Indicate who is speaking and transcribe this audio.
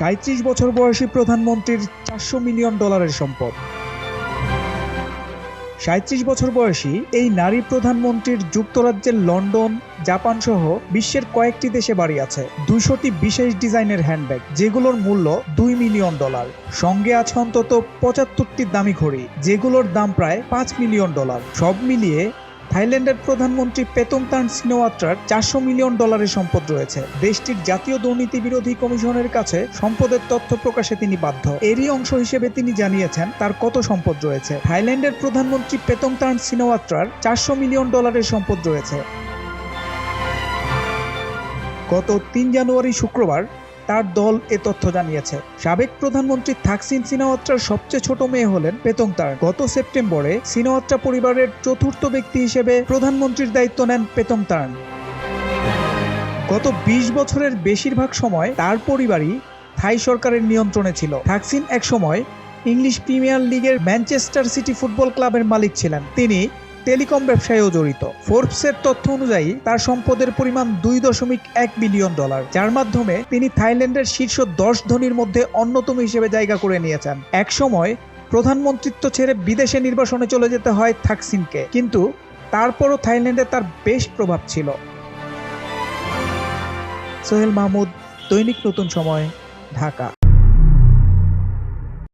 Speaker 1: সাঁত্রিশ বছর বয়সী প্রধানমন্ত্রীর চারশো মিলিয়ন ডলারের সম্পদ। সাঁত্রিশ বছর বয়সী এই নারী প্রধানমন্ত্রীর যুক্তরাজ্যের লন্ডন জাপান সহ বিশ্বের কয়েকটি দেশে বাড়ি আছে। দুইশোটি বিশেষ ডিজাইনের হ্যান্ডব্যাগ, যেগুলোর মূল্য দুই মিলিয়ন ডলার। সঙ্গে আছে অন্তত পঁচাত্তরটি দামি ঘড়ি, যেগুলোর দাম প্রায় পাঁচ মিলিয়ন ডলার। সব মিলিয়ে থাইল্যান্ডের প্রধানমন্ত্রী পেতমতান সিনোয়াত্রার চারশো মিলিয়ন ডলারের সম্পদ রয়েছে। দেশটির জাতীয় দুর্নীতি বিরোধী কমিশনের কাছে সম্পদের তথ্য প্রকাশে তিনি বাধ্য। এরই অংশ হিসেবে তিনি জানিয়েছেন, তার কত সম্পদ রয়েছে। থাইল্যান্ডের প্রধানমন্ত্রী পেতমতান সিনোয়াত্রার চারশো মিলিয়ন ডলারের সম্পদ রয়েছে। গত তিন জানুয়ারি শুক্রবার তার দল এ তথ্য জানিয়েছে। সাবেক প্রধানমন্ত্রী থাকসিন সিনাওয়াত্রার সবচেয়ে ছোট মেয়ে হলেন পেতংতার গত সেপ্টেম্বরে সিনাওয়াত্রা পরিবারের চতুর্থ ব্যক্তি হিসেবে প্রধানমন্ত্রীর দায়িত্ব নেন পেতংতার্ন গত ২০ বছরের বেশিরভাগ সময় তার পরিবারই থাই সরকারের নিয়ন্ত্রণে ছিল। থাকসিন এক সময় ইংলিশ প্রিমিয়ার লিগের ম্যানচেস্টার সিটি ফুটবল ক্লাবের মালিক ছিলেন। তিনি টেলিকম ব্যবসায়ও জড়িত। ফোর্বসের তথ্য অনুযায়ী, তার সম্পদের পরিমাণ দুই দশমিক এক বিলিয়ন ডলার, যার মাধ্যমে তিনি থাইল্যান্ডের শীর্ষ দশ ধনীর মধ্যে অন্যতম হিসেবে জায়গা করে নিয়েছেন। এক সময় প্রধানমন্ত্রিত্ব ছেড়ে বিদেশে নির্বাসনে চলে যেতে হয় থাকসিনকে, কিন্তু তারপরও থাইল্যান্ডে তার বেশ প্রভাব ছিল। সোহেল মাহমুদ, দৈনিক নতুন সময়, ঢাকা।